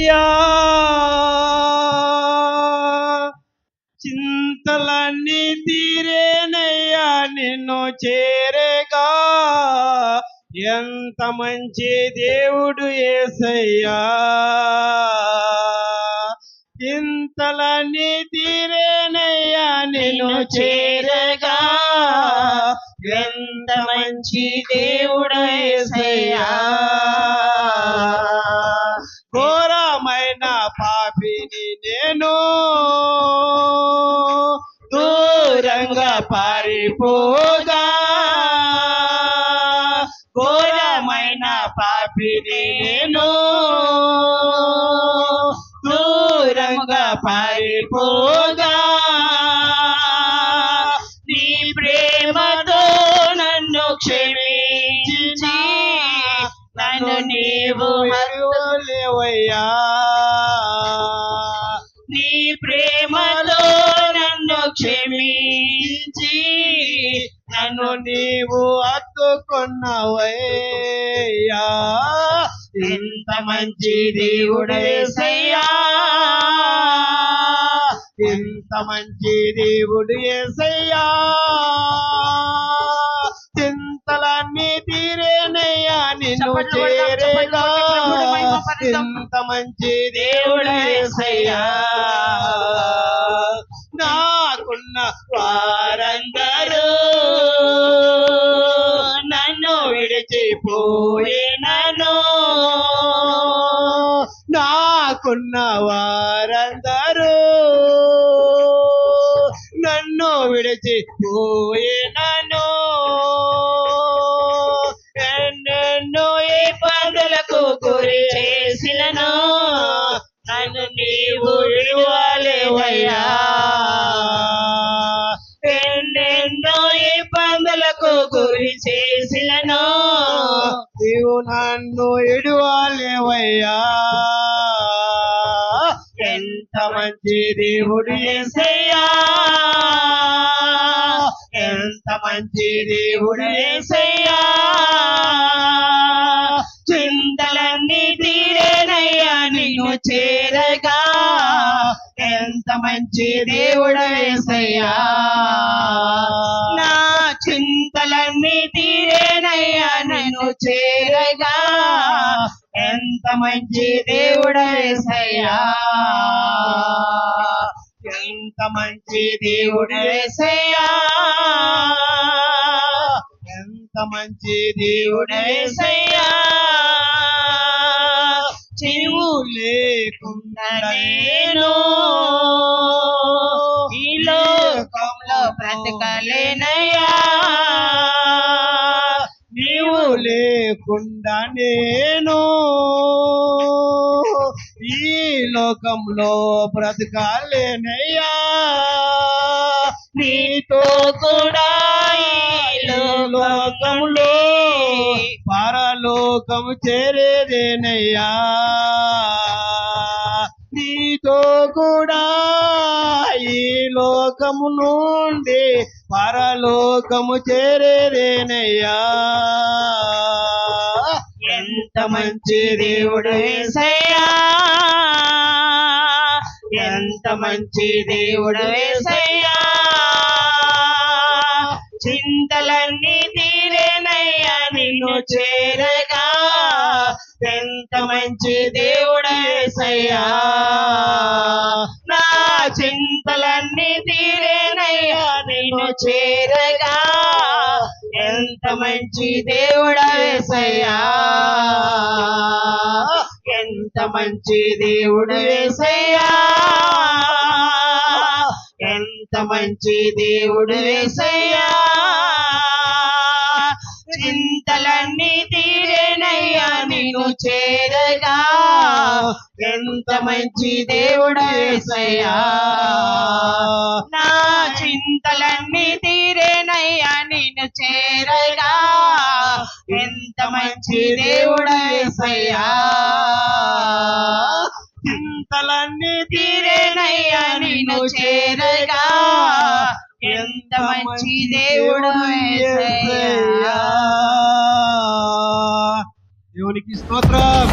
అయ్యా చింతలన్నీ తీరేనయ్యా నిన్ను చేరేగా. ఎంత మంచి దేవుడు ఏసయ్యా. చింతలన్నీ తీరేనయ్యా నిన్ను చేరగా. ఎంత మంచి దేవుడు ఏసయ్యా. పారిపోగా ఘోరమైన పాపిని నేను దూరంగా పారిపోగా. నీ ప్రేమతో నన్ను క్షమించి నన్ను నీవు మరువలేవయ్యా. నీ ప్రేమలో నన్ను క్షమించి నన్ను నీవు హత్తుకున్నావయ్యా ఎంత మంచి దేవుడేసయ్యా ఎంత మంచి దేవుడు ఏసయ్యా చింతలన్నీ తీరేనయ్యా నిన్ను చేరేగా. ఎంత మంచి దేవుడు ఏసయ్యా నాకున్న వారందరూ నన్ను విడిచిపోయినను. నాకున్న వారందరూ నన్ను విడిచిపోయినను. ఎన్నెన్నో ఇబ్బందులకు గురి గురి చేసినను నీవు నన్ను విడువలేవయ్యా. ఎంత మంచి దేవుడు ఏసయ్యా. ఎంత మంచి దేవుడు ఏసయ్యా. చింతలన్నీ తీరేనయ్యా నిన్ను చేరగా. ఎంత మంచి దేవుడు ఏసయ్యా. చేరగా ఎంత మంచి దేవుడేసయ్యా. ఎంత మంచి దేవుడేసయ్యా. ఎంత మంచి దేవుడేసయ్యా. చెరువు చిరువు లేకుండా నేను ఈ లోకంలో బ్రతకలేనయ్యా. లేకుండా నేను ఈ లోకంలో బ్రతకాలేనయ్యా. నీతో కూడా లోకంలో పరలోకము చేరేదేనయ్యా. నీతో కూడా ఈ లోకము నుండి పరలోకము చేరేదేనయ్యా. ఎంత మంచి దేవుడు వేసయ్యా ఎంత మంచి దేవుడు వేసయ్యా చింతలన్నీ తీరేనయ్యా నిన్ను చే ఎంత మంచి దేవుడు ఏసయ్యా నా చింతలన్నీ తీరేనయ్యా నేను చేరగా. ఎంత మంచి దేవుడు ఎంత మంచి దేవుడు ఏసయ్యా ఎంత మంచి దేవుడు ఏసయ్యా చింతలన్నీ తీరేనయ్యా నిన్ను చేరగా. ఎంత మంచి దేవుడేసయ్యా నా చింతలన్నీ తీరేనయ్యా నిన్ను చేరగా. ఎంత మంచి దేవుడేసయ్యా చింతలన్నీ తీరేనయ్యా నిన్ను చేరగా. ఎంత మంచి దేవుడు దేవునికి స్తోత్రం